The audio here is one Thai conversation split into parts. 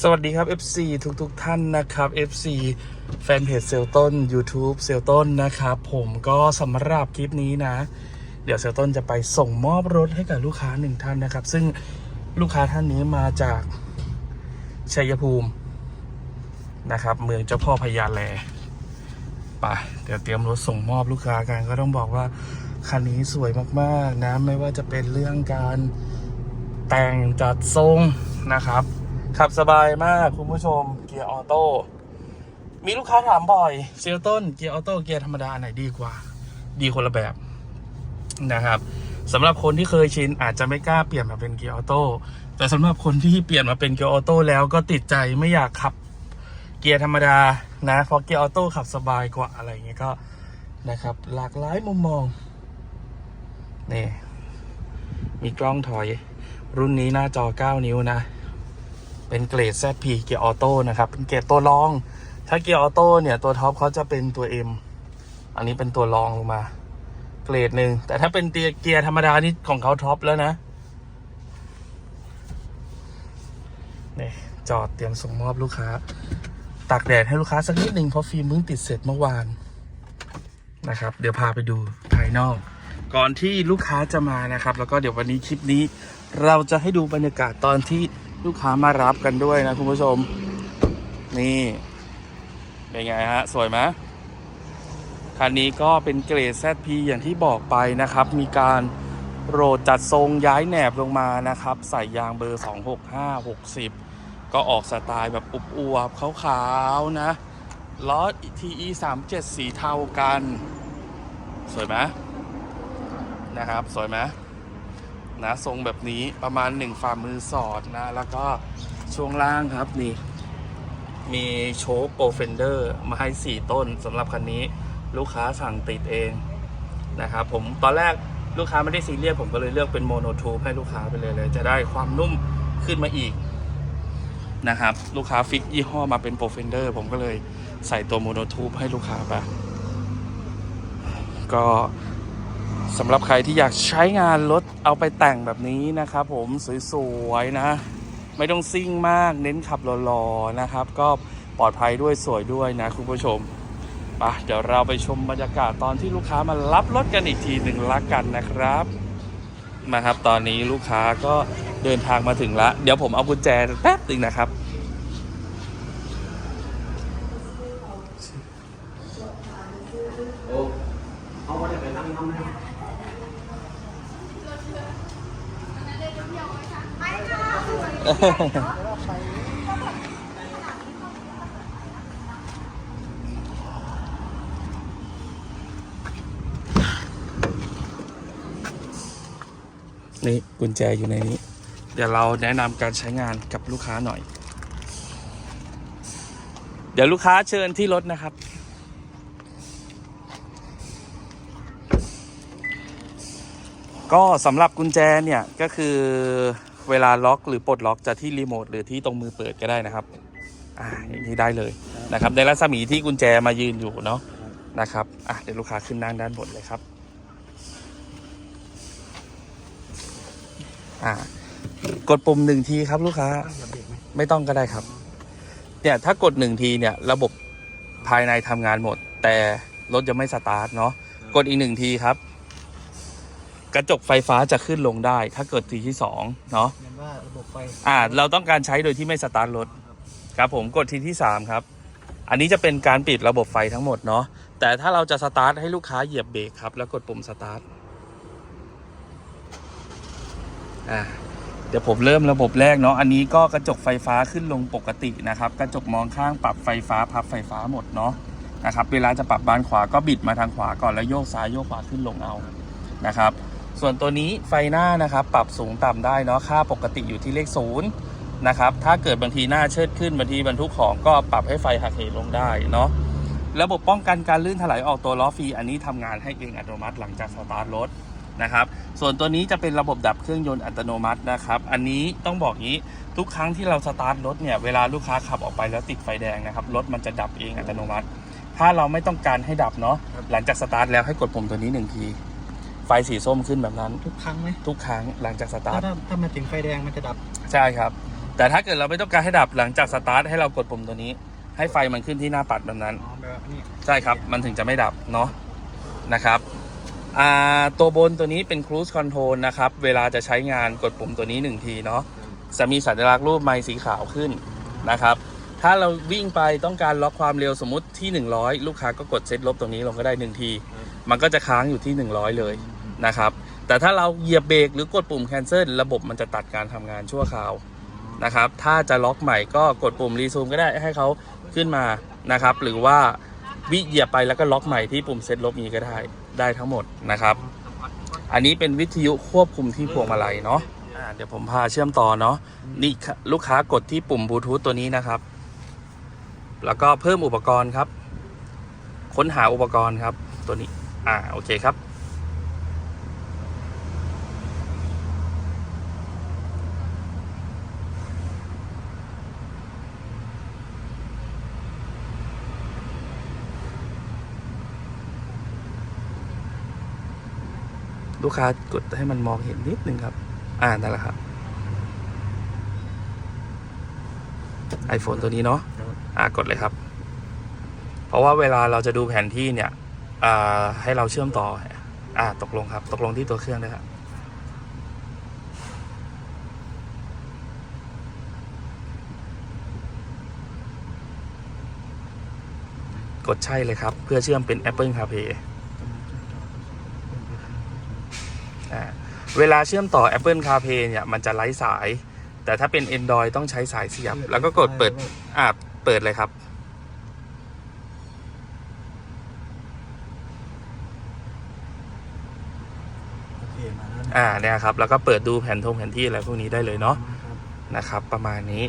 สวัสดีครับ FC ทุกทุกๆท่านนะครับ FC แฟนเพจเซลต้น YouTube เซลต้นนะครับ ผมก็สำหรับคลิปนี้นะ เดี๋ยวเซลต้นจะไปส่งมอบรถให้กับลูกค้าหนึ่งท่านนะครับ ซึ่งลูกค้าท่านนี้มาจากชัยภูมินะครับ เมืองเจ้าพ่อพญาแลไปเดี๋ยวเตรียมรถส่งมอบลูกค้ากันก็ต้องบอกว่าคันนี้สวยมากๆนะไม่ว่าจะเป็นเรื่องการแต่งจัดทรงนะครับ ขับสบายมากคุณผู้ชมเกียร์ออโต้มีลูกค้าถามบ่อยเซลต้นเกียร์ออโต้เกียร์ธรรมดาไหนดีกว่า ดีคนละแบบนะครับสำหรับคนที่เคยชินอาจจะไม่กล้าเปลี่ยนมาเป็นเกียร์ออโต้แต่สำหรับคนที่เปลี่ยนมาเป็นเกียร์ออโต้แล้วก็ติดใจไม่อยากขับเกียร์ธรรมดานะเพราะเกียร์ออโต้ขับสบายกว่าอะไรเงี้ยก็นะครับ หลากหลายมุมมองนี่มีกล้องถอย รุ่นนี้หน้าจอ 9 นิ้วนะ เป็นเกรด ZP เกียร์ออโต้นะครับ เป็นเกรดตัวรอง ถ้าเกียร์ออโต้เนี่ยตัวท็อปเขาจะเป็นตัว M อันนี้เป็นตัวรองลงมา เกรดหนึ่ง แต่ถ้าเป็นเกียร์เกียร์ธรรมดานี่ของเขาท็อปแล้วนะนี่จอดเตรียมส่งมอบลูกค้า ตากแดดให้ลูกค้าสักนิดหนึ่งเพราะฟิล์มเพิ่งติดเสร็จเมื่อวานนะครับ เดี๋ยวพาไปดูภายนอก ก่อนที่ลูกค้าจะมานะครับ แล้วก็เดี๋ยววันนี้คลิปนี้ เราจะให้ดูบรรยากาศตอนที่ ลูกค้ามารับกันด้วยนะคุณผู้ชม นี่ เป็นไงฮะ สวยไหมคันนี้ก็เป็นเกรด ZP อย่างที่บอกไปนะครับ มีการโรดจัดทรงย้ายแหนบลงมานะครับ ใส่ยางเบอร์ 265 60 ก็ออกสไตล์แบบอุบอวบขาวๆนะล้อ TE 37สีเทากัน สวยไหมนะครับ สวยไหม นะทรงแบบนี้ประมาณ1ฝ่ามือสอดนะ แล้วก็ช่วงล่างครับนี่ มีโชคโปรเฟนเดอร์มาให้ 4 ต้นสำหรับคันนี้ลูกค้าสั่งติดเองนะครับผมตอนแรกลูกค้าไม่ได้ซีเรียสผมก็เลยเลือกเป็นโมโนทูปให้ลูกค้าไปเลยเลย จะได้ความนุ่มขึ้นมาอีกนะครับ ลูกค้าฟิกยี่ห้อมาเป็นโปรเฟนเดอร์ผมก็เลยใส่ตัวโมโนทูปให้ลูกค้าไปก็ สำหรับใครที่อยากใช้งานรถเอาไปแต่งแบบนี้นะครับผมสวยๆนะ ไม่ต้องซิ่งมากเน้นขับหล่อๆนะครับ ก็ปลอดภัยด้วยสวยด้วยนะคุณผู้ชมไปเดี๋ยวเราไปชมบรรยากาศตอนที่ลูกค้ามารับรถกันอีกทีหนึ่งละกันนะครับมาครับตอนนี้ลูกค้าก็เดินทางมาถึงละ เดี๋ยวผมเอากุญแจแป๊บหนึ่งนะครับ เขาก็จะไปนั่งทำให้ นี่กุญแจอยู่ในนี้ เดี๋ยวเราแนะนำการใช้งานกับลูกค้าหน่อย เดี๋ยวลูกค้าเชิญที่รถนะครับ ก็สำหรับกุญแจเนี่ยก็คือ เวลาล็อกหรือปลดล็อกจะที่รีโมทหรือที่ตรงมือเปิดก็ได้นะครับ อ่าอย่างนี้ได้เลยนะครับ ในรัศมีที่กุญแจมายืนอยู่เนาะนะครับอะเดี๋ยวลูกค้าขึ้นนั่งด้านบนเลยครับอ่ากดปุ่มหนึ่งทีครับลูกค้าไมไม่ต้องก็ได้ครับเนี่ยถ้ากดหนึ่งทีเนี่ยระบบภายในทำงานหมด แต่รถจะไม่สตาร์ทเนาะกดอีกหนึ่งทีครับ กระจกไฟฟ้าจะขึ้นลงได้ ถ้าเกิดทีที่สองเนาะเห็นว่าระบบไฟอ่าเราต้องการใช้โดยที่ไม่สตาร์ทรถครับผมกดทีที่สามครับ อันนี้จะเป็นการปิดระบบไฟทั้งหมดเนาะแต่ถ้าเราจะสตาร์ทให้ลูกค้าเหยียบเบรกครับแล้วกดปุ่มสตาร์ทอ่าเดี๋ยวผมเริ่มระบบแรกเนาะอันนี้ก็กระจกไฟฟ้าขึ้นลงปกตินะครับ กระจกมองข้างปรับไฟฟ้าพับไฟฟ้าหมดเนาะนะครับเวลาจะปรับบานขวาก็บิดมาทางขวาก่อนแล้วโยกซ้ายโยกขวาขึ้นลงเอานะครับ ส่วนตัวนี้ไฟหน้านะครับปรับสูงต่ำได้เนาะค่าปกติอยู่ที่เลขศูนย์นะครับถ้าเกิดบางทีหน้าเชิดขึ้นบางทีบรรทุกของก็ปรับให้ไฟหักเหลงได้เนาะระบบป้องกันการลื่นถลายออกตัวล้อฟรีอันนี้ทำงานให้เองอัตโนมัติหลังจากสตาร์ทรถนะครับ ส่วนตัวนี้จะเป็นระบบดับเครื่องยนต์อัตโนมัตินะครับ อันนี้ต้องบอกงี้ทุกครั้งที่เราสตาร์ทรถเนี่ยเวลาลูกค้าขับออกไปแล้วติดไฟแดงนะครับรถมันจะดับเองอัตโนมัติ ถ้าเราไม่ต้องการให้ดับเนาะหลังจากสตาร์ทแล้วให้กดปุ่มตัวนี้หนึ่งที ฟสีส้มขึ้นแบบนั้น ทุกครั้งไหมทุกครั้งหลังจากสตาร์ท ถ้าถ้ามาถึงไฟแดงมันจะดับ ใช่ครับแต่แต่ถ้าเกิดเราไม่ต้องการให้ดับหลังจากสตาร์ทให้เรากดปุ่มตัวนี้ ให้ไฟมันขึ้นที่หน้าปัดแบบนั้น อ๋อแบบนี้ใช่ครับ มันถึงจะไม่ดับเนาะนะครับอ่าตัวบนตัวนี้เป็น cruise control นะครับ เวลาจะใช้งานกดปุ่มตัวนี้หนึ่งทีเนาะจะมีสัญลักษณ์รูปไม้สีขาวขึ้นนะครับ ถ้าเราวิ่งไปต้องการล็อกความเร็วสมมติที่ 100 ลูกค้าก็กดเซตลบตรงนี้ลงก็ได้หนึ่งที มันก็จะค้างอยู่ที่ 100 เลย นะครับ แต่ถ้าเราเหยียบเบรกหรือกดปุ่ม cancel ระบบมันจะตัดการทำงานชั่วคราวนะครับ ถ้าจะล็อกใหม่ก็กดปุ่ม resume ก็ได้ให้เขาขึ้นมานะครับ หรือว่าวิเหยียบไปแล้วก็ล็อกใหม่ที่ปุ่มเซตลบนี้ก็ได้ได้ทั้งหมดนะครับ อันนี้เป็นวิทยุควบคุมที่พวงมาลัยเนาะเดี๋ยวผมพาเชื่อมต่อเนาะนี่ลูกค้ากดที่ปุ่มบลูทูธตัวนี้นะครับ แล้วก็เพิ่มอุปกรณ์ครับ ค้นหาอุปกรณ์ครับตัวนี้ อ่าโอเคครับ ลูกค้ากดให้มันมองเห็นนิดนึงครับ อ่านั่นแหละครับ iPhone ตัวนี้เนาะอ่ากดเลยครับ เพราะว่าเวลาเราจะดูแผนที่เนี่ย อ่า ให้เราเชื่อมต่อ อ่า ตกลงครับ ตกลงที่ตัวเครื่องด้ครับกดใช่เลยครับ เพื่อเชื่อมเป็น Apple CarPlay อ่า เวลาเชื่อมต่อ Apple CarPlay เนี่ยมันจะไร้สาย แต่ถ้าเป็น Android ต้องใช้สายเสียบ แล้วก็กดเปิดอ่าเปิดเลยครับ โอเคมาแล้วนะอ่าเนี่ยครับ แล้วก็เปิดดูแผนทงแผนที่อะไรพวกนี้ได้เลยเนาะครับนะครับ ประมาณนี้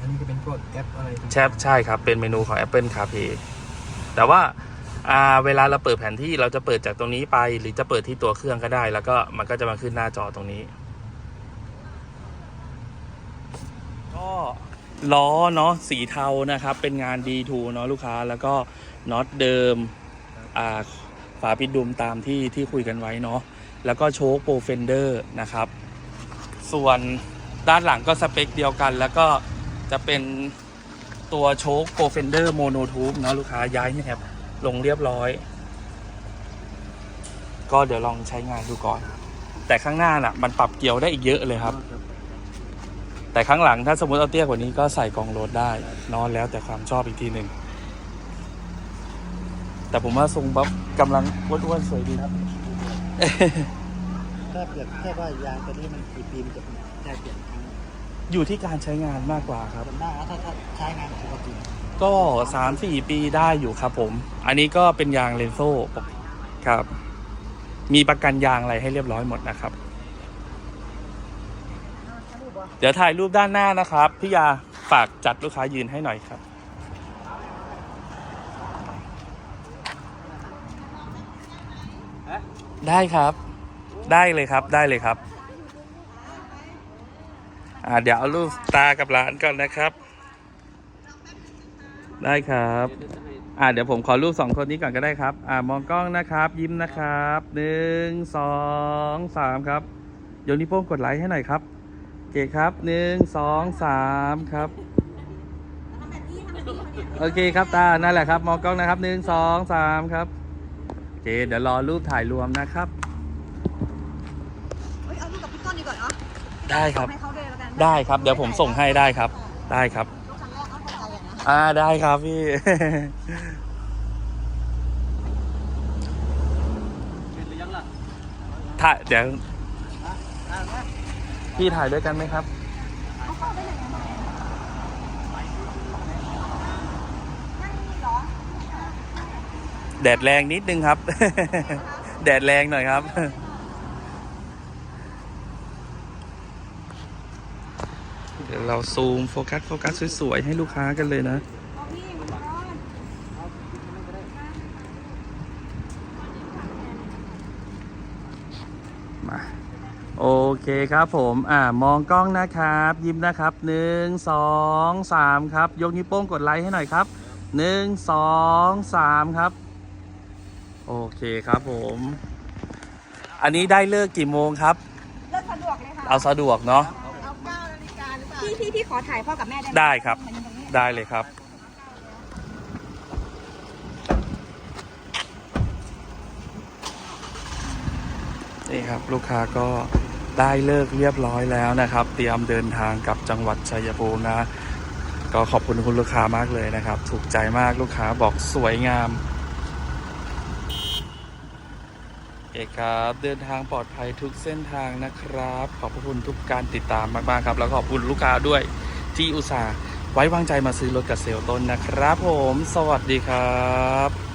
อันนี้ก็เป็นพวกแอปอะไรต่างๆ แชปใช่ครับ เป็นเมนูของ Apple CarPlay แต่ว่า อ่าเวลาเราเปิดแผนที่เราจะเปิดจากตรงนี้ไป หรือจะเปิดที่ตัวเครื่องก็ได้ แล้วก็มันก็จะมาขึ้นหน้าจอตรงนี้ ก็ล้อเนาะสีเทานะครับ เป็นงาน D2 เนาะลูกค้าแล้วก็น็อตเดิมอ่าฝาปิดดุมตามที่ที่คุยกันไว้เนาะแล้วก็โชคโปรเฟนเดอร์นะครับ ส่วนด้านหลังก็สเปคเดียวกัน แล้วก็จะเป็นตัวโชคโปรเฟนเดอร์โมโนทูบเนาะลูกค้าย้ายแนบ ลงเรียบร้อย ก็เดี๋ยวลองใช้งานดูก่อน แต่ข้างหน้าน่ะ มันปรับเกียวได้อีกเยอะเลยครับ แต่ข้างหลังถ้าสมมติเอาเตี้ยกว่านี้ก็ใส่กองโหลดได้เนอนแล้วแต่ความชอบอีกทีหนึ่งแต่ผมว่าทรงแบบกำลังอ้วนๆสวยดีครับถ้าเปรียบแค่ว่ายางตัวนี้มันกี่ปีมันจะแค่เปลี่ยนครั้งอยู่ที่การใช้งานมากกว่าครับส่วนมากแล้วถ้าถ้าใช้งานปกติ ก็สามสี่ปีได้อยู่ครับผม อันนี้ก็เป็นยางเลนโซ่ครับ มีประกันยางอะไรให้เรียบร้อยหมดนะครับ เดี๋ยวถ่ายรูปด้านหน้านะครับ พี่ยาฝากจัดลูกค้ายืนให้หน่อยครับ ได้ครับ ได้เลยครับ ได้เลยครับ อ่าเดี๋ยวเอารูปตากับหลานก่อนนะครับ ได้ครับ อ่าเดี๋ยวผมขอรูปสองคนนี้ก่อนก็ได้ครับ อ่ามองกล้องนะครับ ยิ้มนะครับหนึ่งสองสามครับโยนนิ้วโป้งกดไลค์ให้หน่อยครับโอเคครับหนึ่งสองสามครับ โอเคครับตานั่นแหละครับ มองกล้องนะครับหนึ่งสองสามครับโอเคเดี๋ยวรอรูปถ่ายรวมนะครับเฮ้ยเอาลูกกับพี่ต้นดีกว่าเนาะได้ครับ ส่งให้เขาด้วยแล้วกัน ได้ครับ เดี๋ยวผมส่งให้ได้ครับ ได้ครับ อ่าได้ครับพี่ เป็นหรือยังล่ะถ่ายเดี๋ยวอ่านะพี่ถ่ายด้วยกันไหมครับเขาเข้าได้ยังไงนั่งนี่เหรอแดดแรงนิดนึงครับ แดดแรงหน่อยครับ เดี๋ยวเราซูมโฟกัสโฟกัสสวยๆให้ลูกค้ากันเลยนะเอาพี่มันร้อนมาโอเคครับผมอ่ามองกล้องนะครับ ยิ้มนะครับหนึ่งสองสามครับ ยกนิ้วโป้งกดไลค์ให้หน่อยครับหนึ่งสองสามครับ โอเคครับผม อันนี้ได้เลิกกี่โมงครับ เลิกสะดวกเลยค่ะ เอาสะดวกเนาะ พี่พี่พี่ขอถ่ายพ่อกับแม่ได้ไหมได้ครับ มันอยู่ตรงนี้ได้เลยครับ นี่ครับลูกค้าก็ได้เลิกเรียบร้อยแล้วนะครับ เตรียมเดินทางกลับจังหวัดชัยภูมินะ ก็ขอบคุณคุณลูกค้ามากเลยนะครับ ถูกใจมากลูกค้าบอกสวยงาม เอกครับ เดินทางปลอดภัยทุกเส้นทางนะครับ ขอบพระคุณทุกการติดตามมากๆครับ แล้วก็ขอบคุณลูกค้าด้วยที่อุตส่าห์ไว้วางใจมาซื้อรถกับเซลต้นนะครับ ผม สวัสดีครับ